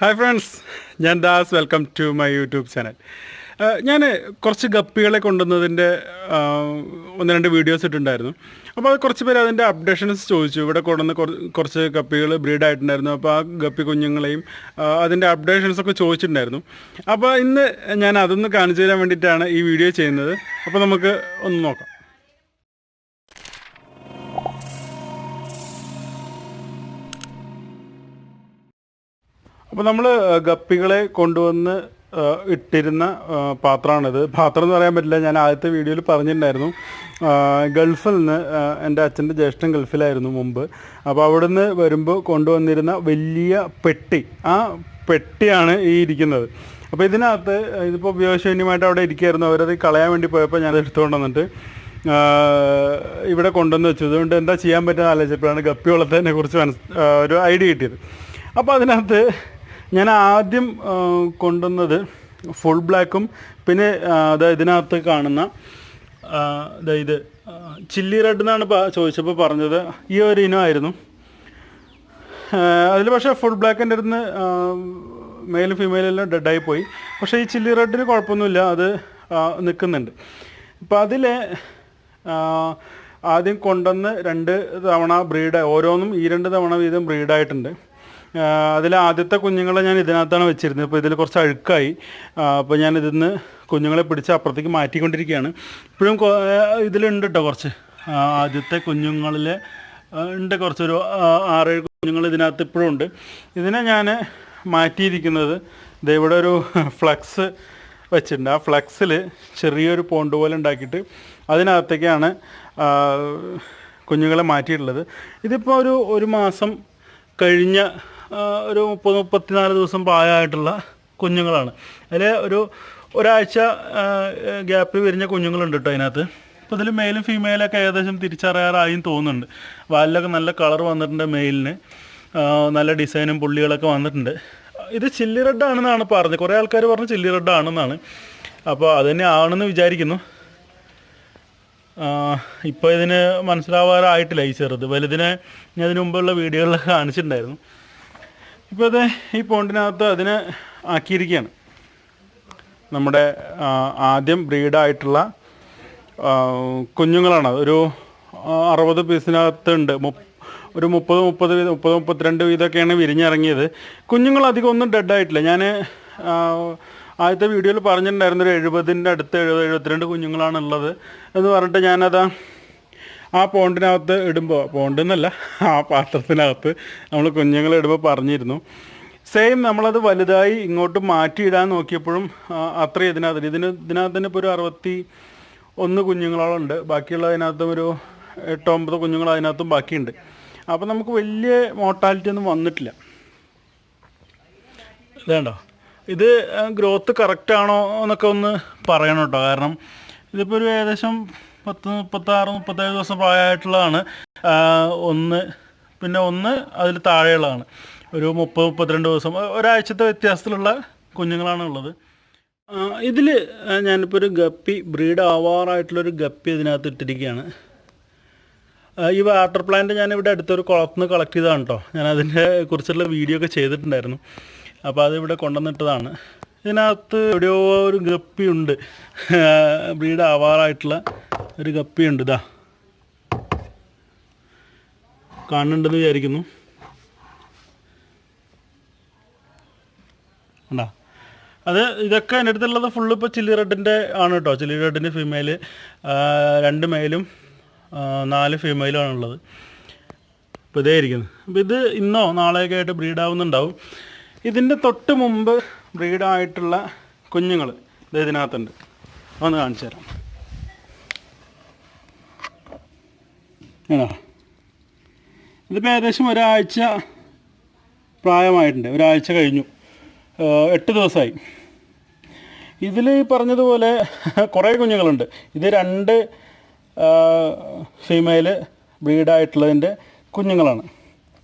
Hi friends ഞാൻ Das. Welcome to my YouTube channel ഞാൻ കുറച്ച് ഗപ്പികളെ കൊണ്ടുവന്നതിന്റെ ഒന്ന് രണ്ട് വീഡിയോസ് ഇട്ടിട്ടുണ്ടായിരുന്നു. അപ്പോൾ അത് കുറച്ച് പേര് അതിന്റെ അപ്ഡേഷൻസ് ചോദിച്ചു. ഇവിടെ കൊണ്ടുവന്ന് കുറ- കുറച്ച് ഗപ്പികൾ ബ്രീഡ് ആയിട്ടുണ്ടായിരുന്നു. അപ്പോൾ ആ ഗപ്പി കുഞ്ഞുങ്ങളെയും അതിന്റെ അപ്ഡേഷൻസ് ഒക്കെ ചോദിച്ചിട്ടുണ്ടായിരുന്നു. അപ്പോൾ ഇന്ന് ഞാൻ അതൊന്ന് കാണിച്ചു തരാൻ വേണ്ടിയിട്ടാണ് ഈ വീഡിയോ ചെയ്യുന്നത്. അപ്പോൾ നമുക്ക് ഒന്ന് നോക്കാം. അപ്പോൾ നമ്മൾ ഗപ്പികളെ കൊണ്ടുവന്ന് ഇട്ടിരുന്ന പാത്രമാണിത്. പാത്രം എന്ന് പറയാൻ പറ്റില്ല ഞാൻ ആദ്യത്തെ വീഡിയോയിൽ പറഞ്ഞിട്ടുണ്ടായിരുന്നു. ഗൾഫിൽ നിന്ന് എന്റെ അച്ഛന്റെ ജ്യേഷ്ഠൻ ഗൾഫിലായിരുന്നു മുമ്പ്. അപ്പോൾ അവിടെ നിന്ന് വരുമ്പോൾ കൊണ്ടുവന്നിരുന്ന വലിയ പെട്ടി ആ പെട്ടിയാണ് ഈ ഇരിക്കുന്നത്. അപ്പോൾ ഇതിനകത്ത് ഇതിപ്പോൾ ഉപയോഗശൂന്യമായിട്ട് അവിടെ ഇരിക്കുകയായിരുന്നു. അവരത് കളയാൻ വേണ്ടി പോയപ്പോൾ ഞാൻ എടുത്തുകൊണ്ട് വന്നിട്ട് ഇവിടെ കൊണ്ടുവന്ന് വെച്ചു. അതുകൊണ്ട് എന്താ ചെയ്യാൻ പറ്റുന്ന ആലോചിച്ചപ്പോഴാണ് ഗപ്പി വളർത്തതിനെ കുറിച്ച് മനസ് ഒരു ഐഡിയ കിട്ടിയത്. അപ്പോൾ അതിനകത്ത് ഞാൻ ആദ്യം കൊണ്ടുവന്നത് ഫുൾ ബ്ലാക്കും പിന്നെ അതായത് ഇതിനകത്ത് കാണുന്ന അതായത് ചില്ലി റെഡ് എന്നാണ് ചോദിച്ചപ്പോൾ പറഞ്ഞത്. ഈ ഒരു ഇനമായിരുന്നു അതിൽ പക്ഷേ ഫുൾ ബ്ലാക്കിന്റെ അടുത്ത് മെയിലും ഫീമെയിലും എല്ലാം ഡെഡായി പോയി. പക്ഷേ ഈ ചില്ലി റെഡിന് കുഴപ്പമൊന്നുമില്ല അത് നിൽക്കുന്നുണ്ട് ഇപ്പം അതിൽ ആദ്യം കൊണ്ടുവന്ന് രണ്ട് തവണ ബ്രീഡ് ഓരോന്നും ഈ രണ്ട് തവണ വീതം ബ്രീഡായിട്ടുണ്ട് അതിൽ ആദ്യത്തെ കുഞ്ഞുങ്ങളെ ഞാൻ ഇതിനകത്താണ് വെച്ചിരുന്നത്. ഇപ്പോൾ ഇതിൽ കുറച്ച് അഴുക്കായി. അപ്പോൾ ഞാൻ ഇതിന്ന് കുഞ്ഞുങ്ങളെ പിടിച്ച് അപ്പുറത്തേക്ക് മാറ്റിക്കൊണ്ടിരിക്കുകയാണ്. ഇപ്പോഴും ഇതിലുണ്ട് കേട്ടോ കുറച്ച്. ആദ്യത്തെ കുഞ്ഞുങ്ങളിൽ ഉണ്ട് കുറച്ചൊരു ആറേഴ് കുഞ്ഞുങ്ങൾ ഇതിനകത്ത് ഇപ്പോഴും ഉണ്ട്. ഇതിനെ ഞാൻ മാറ്റിയിരിക്കുന്നത് ഇവിടെ ഒരു ഫ്ലക്സ് വെച്ചിട്ടുണ്ട്. ആ ഫ്ലക്സിൽ ചെറിയൊരു പോണ്ട് പോലെ ഉണ്ടാക്കിയിട്ട് അതിനകത്തേക്കാണ് കുഞ്ഞുങ്ങളെ മാറ്റിയിട്ടുള്ളത്. ഇതിപ്പോൾ ഒരു ഒരു മാസം കഴിഞ്ഞ ഒരു മുപ്പത് മുപ്പത്തിനാല് ദിവസം പ്രായമായിട്ടുള്ള കുഞ്ഞുങ്ങളാണ്. അതിൽ ഒരു ഒരാഴ്ച ഗ്യാപ്പിൽ വിരിഞ്ഞ കുഞ്ഞുങ്ങളുണ്ട് കേട്ടോ അതിനകത്ത്. അപ്പോൾ ഇതിൽ മെയിലും ഫീമെയിലൊക്കെ ഏകദേശം തിരിച്ചറിയാറായും തോന്നുന്നുണ്ട്. വാലിലൊക്കെ നല്ല കളർ വന്നിട്ടുണ്ട് മെയിലിന് നല്ല ഡിസൈനും പുള്ളികളൊക്കെ വന്നിട്ടുണ്ട്. ഇത് ചില്ലി റെഡ് ആണെന്നാണ് പറഞ്ഞത്. കുറേ ആൾക്കാർ പറഞ്ഞു ചില്ലി റെഡ് ആണെന്നാണ്. അപ്പോൾ അത് തന്നെ ആണെന്ന് വിചാരിക്കുന്നു. ഇപ്പോൾ ഇതിന് മനസ്സിലാവാറായിട്ടില്ല ഈ ചെറുത്. വലുതിനെ ഞാൻ ഇതിനു മുമ്പുള്ള വീഡിയോകളിലൊക്കെ കാണിച്ചിട്ടുണ്ടായിരുന്നു. ഇപ്പോൾ അത് ഈ പോണ്ടിനകത്ത് അതിനെ ആക്കിയിരിക്കുകയാണ്. നമ്മുടെ ആദ്യം ബ്രീഡായിട്ടുള്ള കുഞ്ഞുങ്ങളാണ്. ഒരു അറുപത് പീസിനകത്തുണ്ട്. ഒരു മുപ്പത് മുപ്പത് മുപ്പത് മുപ്പത്തിരണ്ട് വീതമൊക്കെയാണ് വിരിഞ്ഞിറങ്ങിയത്. കുഞ്ഞുങ്ങൾ അധികം ഒന്നും ഡെഡായിട്ടില്ല ഞാൻ ആദ്യത്തെ വീഡിയോയിൽ പറഞ്ഞിട്ടുണ്ടായിരുന്നു ഒരു എഴുപതിന്റെ അടുത്ത് എഴുപത് എഴുപത്തിരണ്ട് കുഞ്ഞുങ്ങളാണുള്ളത് എന്ന് പറഞ്ഞിട്ട് ഞാനത് ആ പോണ്ടിനകത്ത് ഇടുമ്പോൾ പോണ്ടെന്നല്ല ആ പാത്രത്തിനകത്ത് നമ്മൾ കുഞ്ഞുങ്ങളെ ഇടുമ്പോൾ പറഞ്ഞിരുന്നു. സെയിം നമ്മളത് വലുതായി ഇങ്ങോട്ട് മാറ്റിയിടാൻ നോക്കിയപ്പോഴും അത്രയും ഇതിനകത്ത് ഇതിന് ഇതിനകത്ത് തന്നെ ഇപ്പോൾ ഒരു അറുപത്തി ഒന്ന് കുഞ്ഞുങ്ങളോളം ഉണ്ട് ബാക്കിയുള്ള അതിനകത്തും ഒരു എട്ടോ ഒമ്പത് കുഞ്ഞുങ്ങൾ അതിനകത്തും ബാക്കിയുണ്ട്. അപ്പോൾ നമുക്ക് വലിയ മോർട്ടാലിറ്റി ഒന്നും വന്നിട്ടില്ല. ഇതേണ്ടോ? ഇത് ഗ്രോത്ത് കറക്റ്റ് ആണോ എന്നൊക്കെ ഒന്ന് പറയണം കേട്ടോ. കാരണം ഇതിപ്പോൾ ഒരു ഏകദേശം പത്ത് മുപ്പത്താറ് മുപ്പത്തേഴ് ദിവസം പ്രായമായിട്ടുള്ളതാണ്. ഒന്ന് പിന്നെ ഒന്ന് അതിൽ താഴെയുള്ളതാണ്. ഒരു മുപ്പത് മുപ്പത്തിരണ്ട് ദിവസം ഒരാഴ്ചത്തെ വ്യത്യാസത്തിലുള്ള കുഞ്ഞുങ്ങളാണ് ഉള്ളത് ഇതിൽ ഞാനിപ്പോൾ ഒരു ഗപ്പി ബ്രീഡ് ആവാറായിട്ടുള്ളൊരു ഗപ്പി ഇതിനകത്ത് ഇട്ടിരിക്കുകയാണ്. ഈ വാട്ടർ പ്ലാന്റ് ഞാനിവിടെ അടുത്തൊരു കുളത്തിൽ നിന്ന് കളക്ട് ചെയ്തതാണ് കേട്ടോ ഞാൻ അതിന്റെ കുറിച്ചുള്ള വീഡിയോ ഒക്കെ ചെയ്തിട്ടുണ്ടായിരുന്നു. അപ്പോൾ അതിവിടെ കൊണ്ടുവന്നിട്ടതാണ്. ഇതിനകത്ത് എവിടെയോ ഒരു ഗപ്പി ഉണ്ട്. ബ്രീഡ് ആവാറായിട്ടുള്ള ഒരു കപ്പിയുണ്ട് ഇതാ കാണുന്നുണ്ടെന്ന് വിചാരിക്കുന്നു. ഉണ്ടാ അത് ഇതൊക്കെ എന്റെ അടുത്തുള്ളത് ഫുള്ള് ഇപ്പോൾ ചില്ലി റെഡിന്റെ ആണ് കേട്ടോ ചില്ലി റെഡിന്റെ ഫീമെയിൽ രണ്ട് മെയിലും നാല് ഫീമെയിലും ആണുള്ളത് ഇപ്പോൾ ഇതേ ഇരിക്കുന്നത് അപ്പോൾ ഇത് ഇന്നോ നാളെയൊക്കെ ആയിട്ട് ബ്രീഡാവുന്നുണ്ടാവും ഇതിന്റെ തൊട്ട് മുമ്പ് ബ്രീഡായിട്ടുള്ള കുഞ്ഞുങ്ങൾ ഇത് ഇതിനകത്തുണ്ട്. ഒന്ന് കാണിച്ചു തരാം. ആണോ? ഇതിപ്പോൾ ഏകദേശം ഒരാഴ്ച പ്രായമായിട്ടുണ്ട്. ഒരാഴ്ച കഴിഞ്ഞു. എട്ട് ദിവസമായി. ഇതിൽ പറഞ്ഞതുപോലെ കുറേ കുഞ്ഞുങ്ങളുണ്ട്. ഇത് രണ്ട് ഫീമെയിൽ ബ്രീഡായിട്ടുള്ളതിന്റെ കുഞ്ഞുങ്ങളാണ്.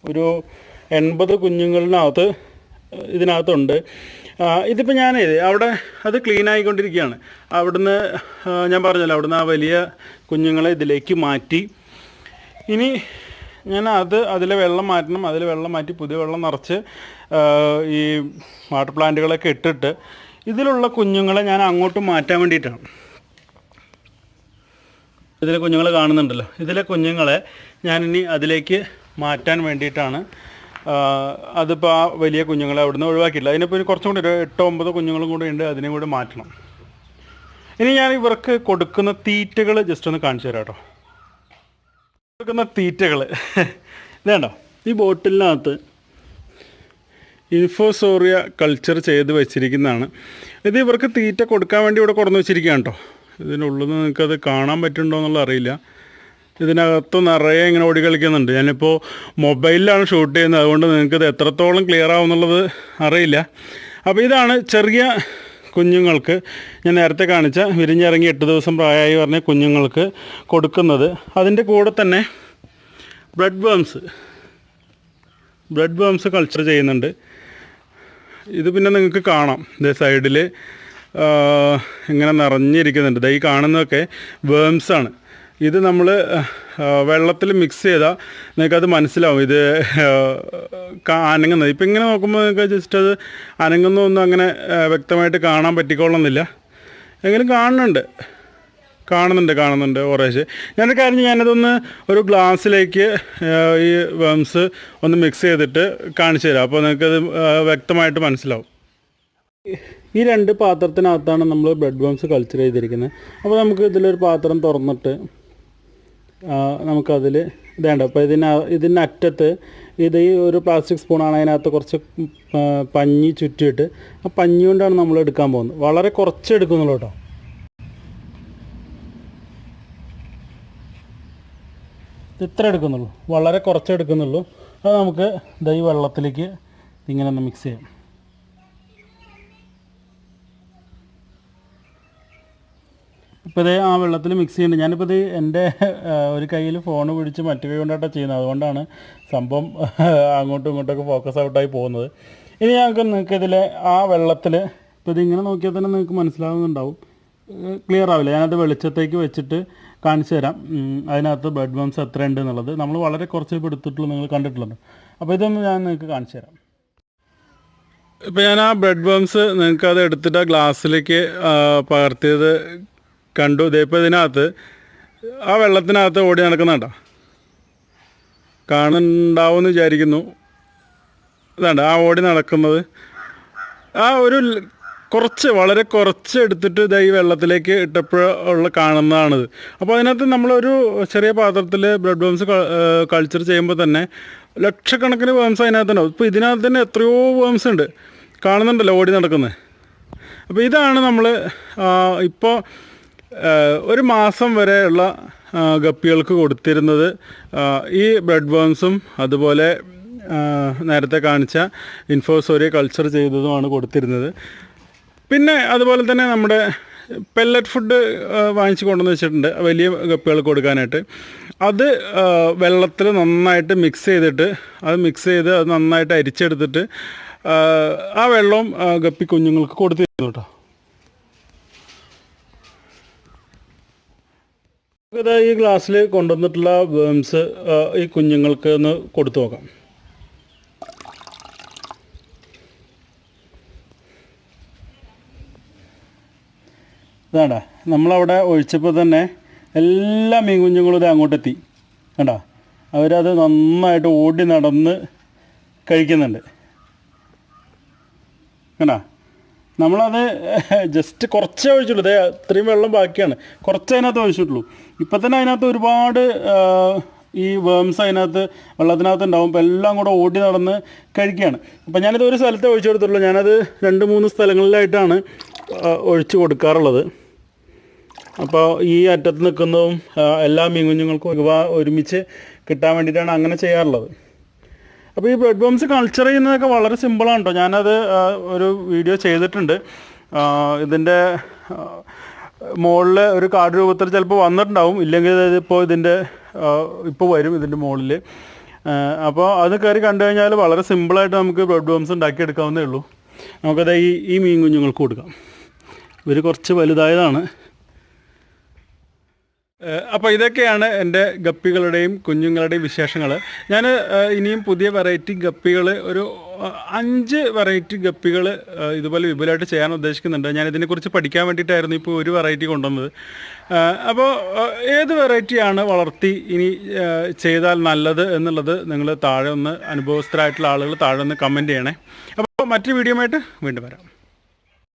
ഒരു എൺപത് കുഞ്ഞുങ്ങളിനകത്ത് ഇതിനകത്തുണ്ട്. ഇതിപ്പോൾ ഞാനേ അവിടെ അത് ക്ലീൻ ആയിക്കൊണ്ടിരിക്കുകയാണ്. അവിടുന്ന് ഞാൻ പറഞ്ഞല്ലോ അവിടുന്ന് ആ വലിയ കുഞ്ഞുങ്ങളെ ഇതിലേക്ക് മാറ്റി ഇനി ഞാൻ അത് അതിലെ വെള്ളം മാറ്റണം. അതിൽ വെള്ളം മാറ്റി പുതിയ വെള്ളം നിറച്ച് ഈ വാട്ടർ പ്ലാന്റുകളൊക്കെ ഇട്ടിട്ട് ഇതിലുള്ള കുഞ്ഞുങ്ങളെ ഞാൻ അങ്ങോട്ട് മാറ്റാൻ വേണ്ടിയിട്ടാണ്. ഇതിലെ കുഞ്ഞുങ്ങൾ കാണുന്നുണ്ടല്ലോ. ഇതിലെ കുഞ്ഞുങ്ങളെ ഞാനിനി അതിലേക്ക് മാറ്റാൻ വേണ്ടിയിട്ടാണ്. അതിപ്പോൾ ആ വലിയ കുഞ്ഞുങ്ങളെ അവിടുന്ന് ഒഴിവാക്കിയില്ല അതിനിപ്പോൾ ഇനി കുറച്ചും കൂടി ഒരു എട്ടോ ഒമ്പതോ കുഞ്ഞുങ്ങളും കൂടെ ഉണ്ട്. അതിനെയും കൂടി മാറ്റണം. ഇനി ഞാൻ ഇവർക്ക് കൊടുക്കുന്ന തീറ്റകൾ ജസ്റ്റ് ഒന്ന് കാണിച്ചു തരാം കേട്ടോ. കൊടുക്കുന്ന തീറ്റകൾ ഇതേണ്ടോ? ഈ ബോട്ടിലിനകത്ത് ഇൻഫോസോറിയ കൾച്ചർ ചെയ്ത് വെച്ചിരിക്കുന്നതാണ്. ഇത് ഇവർക്ക് തീറ്റ കൊടുക്കാൻ വേണ്ടി ഇവിടെ കൊടുന്ന് വെച്ചിരിക്കുകയാണ് കേട്ടോ. ഇതിനുള്ളിൽ നിന്ന് നിങ്ങൾക്കത് കാണാൻ പറ്റുന്നുണ്ടോ എന്നുള്ള അറിയില്ല. ഇതിനകത്ത് നിറയെ ഇങ്ങനെ ഓടി കളിക്കുന്നുണ്ട്. ഞാനിപ്പോൾ മൊബൈലിലാണ് ഷൂട്ട് ചെയ്യുന്നത്. അതുകൊണ്ട് നിങ്ങൾക്കിത് എത്രത്തോളം ക്ലിയർ ആവുന്നുള്ളത് അറിയില്ല. അപ്പോൾ ഇതാണ് ചെറിയ കുഞ്ഞുങ്ങൾക്ക് ഞാൻ നേരത്തെ കാണിച്ച വിരിഞ്ഞിറങ്ങി എട്ട് ദിവസം പ്രായമായി പറഞ്ഞ കുഞ്ഞുങ്ങൾക്ക് കൊടുക്കുന്നത്. അതിന്റെ കൂടെ തന്നെ blood worms blood worms culture ചെയ്യുന്നുണ്ട്. ഇത് പിന്നെ നിങ്ങൾക്ക് കാണാം. ഇതേ സൈഡിൽ ഇങ്ങനെ നിറഞ്ഞിരിക്കുന്നുണ്ട്. ഈ കാണുന്നതൊക്കെ വേംസാണ് ഇത് നമ്മൾ വെള്ളത്തിൽ മിക്സ് ചെയ്താൽ നിങ്ങൾക്കത് മനസ്സിലാവും. ഇത് അനങ്ങുന്നത്. ഇപ്പം ഇങ്ങനെ നോക്കുമ്പോൾ നിങ്ങൾക്ക് ജസ്റ്റ് അത് അനങ്ങുന്നൊന്നും അങ്ങനെ വ്യക്തമായിട്ട് കാണാൻ പറ്റിക്കൊള്ളുന്നില്ല. എങ്കിലും കാണുന്നുണ്ട്. കാണുന്നുണ്ട് കാണുന്നുണ്ട് കുറേശ്ശെ. ഞാനൊരു കാര്യം ഞാനതൊന്ന് ഒരു ഗ്ലാസ്സിലേക്ക് ഈ വെംസ് ഒന്ന് മിക്സ് ചെയ്തിട്ട് കാണിച്ചു തരാം. അപ്പോൾ നിങ്ങൾക്കത് വ്യക്തമായിട്ട് മനസ്സിലാവും. ഈ രണ്ട് പാത്രത്തിനകത്താണ് നമ്മൾ ബ്ലഡ് വംസ് കൾച്ചർ ചെയ്തിരിക്കുന്നത്. അപ്പോൾ നമുക്ക് ഇതിലൊരു പാത്രം തുറന്നിട്ട് നമുക്കതിൽ ഇതേണ്ട. അപ്പോൾ ഇതിന് ഇതിന്റെ അറ്റത്ത് ഇത് ഈ ഒരു പ്ലാസ്റ്റിക് സ്പൂണാണ് അതിനകത്ത് കുറച്ച് പഞ്ഞി ചുറ്റിയിട്ട്. ആ പഞ്ഞി കൊണ്ടാണ് നമ്മൾ എടുക്കാൻ പോകുന്നത്. വളരെ കുറച്ച് എടുക്കുന്നുള്ളൂ കേട്ടോ. ഇത് ഇത്ര എടുക്കുന്നുള്ളൂ. വളരെ കുറച്ച് എടുക്കുന്നുള്ളൂ. അത് നമുക്ക് ദൈ വെള്ളത്തിലേക്ക് ഇങ്ങനെ ഒന്ന് മിക്സ് ചെയ്യാം. ഇപ്പോൾ ഇത് ആ വെള്ളത്തിൽ മിക്സ് ചെയ്യുന്നുണ്ട്. ഞാനിപ്പോൾ ഇത് എന്റെ ഒരു കയ്യിൽ ഫോൺ പിടിച്ച് മറ്റു കൈ കൊണ്ടായിട്ടാണ് ചെയ്യുന്നത്. അതുകൊണ്ടാണ് സംഭവം അങ്ങോട്ടും ഇങ്ങോട്ടൊക്കെ ഫോക്കസ് ഔട്ടായി പോകുന്നത്. ഇനി ഞങ്ങൾക്ക് നിങ്ങൾക്ക് ഇതിലെ ആ വെള്ളത്തിൽ ഇപ്പോൾ ഇതിങ്ങനെ നോക്കിയാൽ തന്നെ നിങ്ങൾക്ക് മനസ്സിലാവുന്നുണ്ടാവും. ക്ലിയർ ആവില്ല? ഞാനത് വെളിച്ചത്തേക്ക് വെച്ചിട്ട് കാണിച്ചു തരാം. അതിനകത്ത് ബെഡ് ബംസ് എത്ര ഉണ്ട് എന്നുള്ളത്. നമ്മൾ വളരെ കുറച്ച് ഇപ്പോൾ നിങ്ങൾ കണ്ടിട്ടുള്ളത്. അപ്പോൾ ഇതൊന്ന് ഞാൻ നിങ്ങൾക്ക് കാണിച്ചു തരാം. ഇപ്പോൾ ഞാൻ ആ ബ്രെഡ് ബംസ് നിങ്ങൾക്ക് അത് എടുത്തിട്ട് ആ ഗ്ലാസ്സിലേക്ക് പകർത്തിയത് കണ്ടു. ഇതിപ്പോൾ ഇതിനകത്ത് ആ വെള്ളത്തിനകത്ത് ഓടി നടക്കുന്നുണ്ടോ? കാണുന്നുണ്ടാവുമെന്ന് വിചാരിക്കുന്നു. അതാണ്ട് ആ ഓടി നടക്കുന്നത്. ആ ഒരു കുറച്ച് വളരെ കുറച്ച് എടുത്തിട്ട് ഇതായി വെള്ളത്തിലേക്ക് ഇട്ടപ്പോഴുള്ള കാണുന്നതാണിത്. അപ്പോൾ അതിനകത്ത് നമ്മളൊരു ചെറിയ പാത്രത്തിൽ ബ്ലഡ് ബംസ് കൾച്ചർ ചെയ്യുമ്പോൾ തന്നെ ലക്ഷക്കണക്കിന് വേംസ് അതിനകത്തുണ്ടാവും ഇപ്പോൾ ഇതിനകത്ത് തന്നെ എത്രയോ വേംസ് ഉണ്ട്. കാണുന്നുണ്ടല്ലോ ഓടി നടക്കുന്നത് അപ്പോൾ ഇതാണ് നമ്മൾ ഇപ്പോൾ ഒരു മാസം വരെയുള്ള ഗപ്പികൾക്ക് കൊടുത്തിരുന്നത് ഈ ബ്ലഡ് ബോൺസും അതുപോലെ നേരത്തെ കാണിച്ച ഇൻഫോസോറിയ കൾച്ചർ ചെയ്തതുമാണ് കൊടുത്തിരുന്നത്. പിന്നെ അതുപോലെ തന്നെ നമ്മുടെ പെല്ലറ്റ് ഫുഡ് വാങ്ങിച്ച് കൊണ്ടുവന്ന് വെച്ചിട്ടുണ്ട് വലിയ ഗപ്പികൾക്ക് കൊടുക്കാനായിട്ട്. അത് വെള്ളത്തിൽ നന്നായിട്ട് മിക്സ് ചെയ്തിട്ട് അത് മിക്സ് ചെയ്ത് അത് നന്നായിട്ട് അരിച്ചെടുത്തിട്ട് ആ, ആ വെള്ളവും ഗപ്പി കുഞ്ഞുങ്ങൾക്ക് കൊടുത്തിരുന്നു കേട്ടോ. ഈ ഗ്ലാസ്സിൽ കൊണ്ടുവന്നിട്ടുള്ള വേംസ് ഈ കുഞ്ഞുങ്ങൾക്ക് ഒന്ന് കൊടുത്തു നോക്കാം. ഇതാണ്ട നമ്മളവിടെ ഒഴിച്ചപ്പോൾ തന്നെ എല്ലാ മീൻ കുഞ്ഞുങ്ങളും ഇത് അങ്ങോട്ടെത്തി. കണ്ട അവരത് നന്നായിട്ട് ഓടി നടന്ന് കഴിക്കുന്നുണ്ട്. കണ്ട നമ്മളത് ജസ്റ്റ് കുറച്ചേ ഒഴിച്ചുള്ളൂ. ദേ അത്രയും വെള്ളം ബാക്കിയാണ്. കുറച്ച് അതിനകത്ത് ഒഴിച്ചിട്ടുള്ളൂ. ഇപ്പം തന്നെ അതിനകത്ത് ഒരുപാട് ഈ വേംസ് അതിനകത്ത് വെള്ളത്തിനകത്ത് ഉണ്ടാവും. അപ്പോൾ എല്ലാം കൂടെ ഓടി നടന്ന് കഴിക്കുകയാണ്. അപ്പം ഞാനിത് ഒരു സ്ഥലത്തെ ഒഴിച്ചു കൊടുത്തുള്ളൂ ഞാനത് രണ്ട് മൂന്ന് സ്ഥലങ്ങളിലായിട്ടാണ് ഒഴിച്ചു കൊടുക്കാറുള്ളത്. അപ്പോൾ ഈ അറ്റത്ത് നിൽക്കുന്നതും എല്ലാ മീൻ കുഞ്ഞുങ്ങൾക്കും ഒരുമിച്ച് കിട്ടാൻ വേണ്ടിയിട്ടാണ് അങ്ങനെ ചെയ്യാറുള്ളത്. അപ്പോൾ ഈ ബെഡ് ബോംസ് കൾച്ചർ ചെയ്യുന്നതൊക്കെ വളരെ സിമ്പിളാണ് കേട്ടോ ഞാനത് ഒരു വീഡിയോ ചെയ്തിട്ടുണ്ട്. ഇതിന്റെ മുകളിൽ ഒരു കാർഡ് രൂപത്തിൽ ചിലപ്പോൾ വന്നിട്ടുണ്ടാവും. ഇല്ലെങ്കിൽ ഇപ്പോൾ ഇതിന്റെ ഇപ്പോൾ വരും ഇതിന്റെ മുകളിൽ അപ്പോൾ അത് കയറി കണ്ടു കഴിഞ്ഞാൽ വളരെ സിമ്പിളായിട്ട് നമുക്ക് ബ്ലഡ് ബോംസ് ഉണ്ടാക്കിയെടുക്കാവുന്നേ ഉള്ളൂ. നമുക്കത് ഈ ഈ മീൻ കുഞ്ഞുങ്ങൾക്ക് കൊടുക്കാം. ഇവർ കുറച്ച് വലുതായതാണ്. അപ്പോൾ ഇതൊക്കെയാണ് എന്റെ ഗപ്പികളുടെയും കുഞ്ഞുങ്ങളുടെയും വിശേഷങ്ങൾ ഞാൻ ഇനിയും പുതിയ വെറൈറ്റി ഗപ്പികൾ ഒരു അഞ്ച് വെറൈറ്റി ഗപ്പികൾ ഇതുപോലെ വിപുലമായിട്ട് ചെയ്യാൻ ഉദ്ദേശിക്കുന്നുണ്ട്. ഞാൻ ഇതിനെക്കുറിച്ച് പഠിക്കാൻ വേണ്ടിയിട്ടായിരുന്നു ഇപ്പോൾ ഒരു വെറൈറ്റി കൊണ്ടുവന്നത്. അപ്പോൾ ഏത് വെറൈറ്റിയാണ് വളർത്തി ഇനി ചെയ്താൽ നല്ലത് എന്നുള്ളത് നിങ്ങൾ താഴെ ഒന്ന് അനുഭവസ്ഥരായിട്ടുള്ള ആളുകൾ താഴെ ഒന്ന് കമന്റ് ചെയ്യണേ. അപ്പോൾ മറ്റൊരു വീഡിയോ ആയിട്ട് വീണ്ടും വരാം.